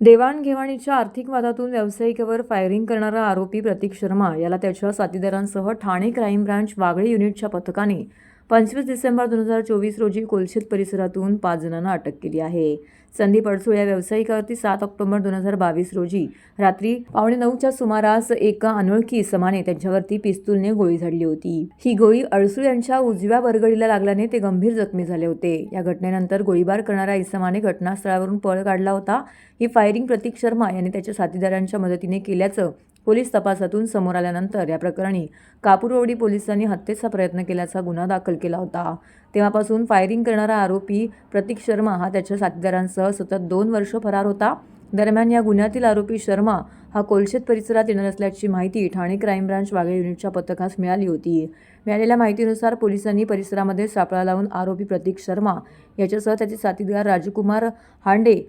देवाणघेवाणीच्या आर्थिक वादातून व्यावसायिकावर फायरिंग करणारा आरोपी प्रतीक शर्मा याला त्याच्या साथीदारांसह ठाणे क्राईम ब्रांच वागळे युनिटच्या पथकाने पंचवीस डिसेंबर दोन हजार चोवीस रोजी कोलशेत परिसरातून पाच जणांना अटक केली आहे. संदीप अडसूळ या व्यावसायिकावरती सात ऑक्टोबर दोन हजार बावीस रोजी रात्री पावणे नऊच्या सुमारास एका अनोळखी इसमाने त्यांच्यावरती पिस्तूलने गोळी झाडली होती. ही गोळी अडसूळ यांच्या उजव्या बरगडीला लागल्याने ते गंभीर जखमी झाले होते. या घटनेनंतर गोळीबार करणाऱ्या इसमाने घटनास्थळावरून पळ काढला होता. ही फायरिंग प्रतीक शर्मा यांनी त्याच्या साथीदारांच्या मदतीने केल्याचं पोलीस तपासातून समोर आल्यानंतर या प्रकरणी कापूरवडी पोलिसांनी हत्येचा प्रयत्न केल्याचा गुन्हा दाखल केला होता. तेव्हापासून फायरिंग करणारा आरोपी प्रतीक शर्मा हा त्याच्या साथीदारांसह सतत दोन वर्ष फरार होता. दरम्यान या गुन्ह्यातील आरोपी शर्मा हा कोलशेत परिसरात येणार असल्याची माहिती ठाणे क्राईम ब्रांच वागळे युनिटच्या पथकास मिळाली होती. मिळालेल्या माहितीनुसार पोलिसांनी परिसरामध्ये सापळा लावून आरोपी प्रतीक शर्मा याच्यासह त्याचे साथीदार राजकुमार हांडे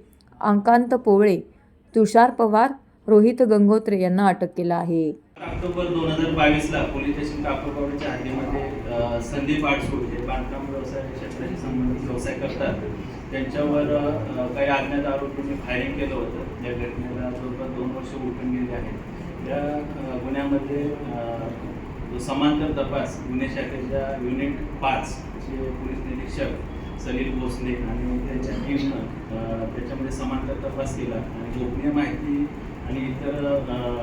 अंकांत पोवळे तुषार पवार रोहित गंगोत्रे यांना अटक केलं आहे. ऑक्टोबर दोन हजार बावीसला पोलीस स्टेशन कापडपावडीच्या हद्दीमध्ये संदीप आडसूळ हे बांधकाम व्यवसाय क्षेत्राशी संबंधित व्यवसाय करतात. त्यांच्यावर काही अज्ञात आरोपींनी फायरिंग केलं होतं. या घटनेला जवळपास दोन वर्ष उठून गेली आहेत. या गुन्ह्यामध्ये जो समांतर तपास गुन्हे शाखेच्या युनिट पाच चे पोलीस निरीक्षक सलील भोसले आणि त्यांच्या टीमनं त्याच्यामध्ये समांतर तपास केला. आणि गोपनीय माहिती आणि इतर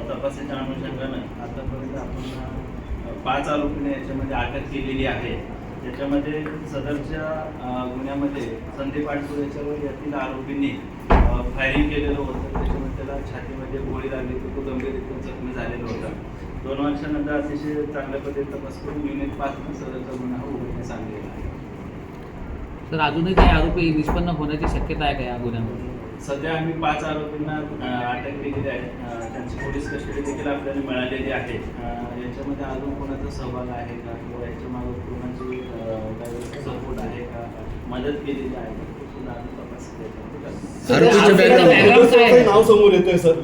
तपासाच्या अनुषंगानं आतापर्यंत आपण पाच आरोपीने याच्यामध्ये अटक केलेली आहे. त्याच्यामध्ये सदरच्या गुन्ह्यामध्ये संदीप आडसूळ याच्यावर यातील आरोपींनी फायरिंग केलेलं होतं. त्याच्यामध्ये त्याला छातीमध्ये गोळी लागली तो गंभीररित्या जखमी झालेला होता. दोन वर्षानंतर अतिशय चांगल्या पद्धतीने तपास करून युनिट पाचनं सदरचा गुन्हा उघडण्यास आणलेला आहे. तर अजूनही काही आरोपी निष्पन्न होण्याची शक्यता आहे का या गुन्ह्यामध्ये? सध्या आम्ही पाच आरोपींना अटक केलेली आहे. त्यांची पोलीस कस्टडी देखील आपल्याला मिळालेली आहे. याच्यामध्ये अजून कोणाचा सहभाग आहे का? किंवा याच्या मागे कोणाची सपोर्ट आहे का? मदत केलेली आहे? नाव समोर येतोय सर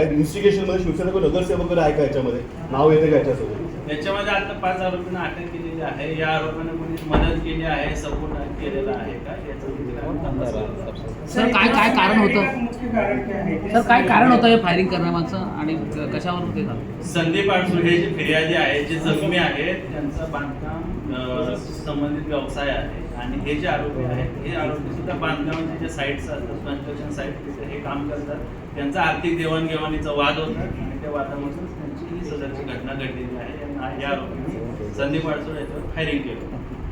इन्व्हेस्टिगेशनमध्ये शिवसेना नगरसेवक वगैरे आहे का याच्यामध्ये? नाव येते का याच्यासोबत? याच्यामध्ये आता पाच आरोपींना अटक केलेली आहे. या आरोपांना कोणी मदत केली आहे सपोर्ट केलेला आहे का? याचा. सर काय काय कारण होतं? सर काय कारण होतं हे फायरिंग करण्यामागचं आणि क- कशावर ते झालं संदीप आडसूळ हे जे फिर्यादी आहे जे जखमी आहेत त्यांचा बांधकाम संबंधित व्यवसाय आहे. आणि हे जे आरोपी आहेत हे आरोपी सुद्धा बांधकामाचे जे साईट्स असतात कन्स्ट्रक्शन साईट तिथे हे काम करतात. त्यांचा आर्थिक देवाणघेवाणीचा वाद होता आणि त्या वादामधूनच त्यांची घटना घडलेली आहे. आणि या आरोपींनी संदीप आडसूळ याच्यावर फायरिंग केलं.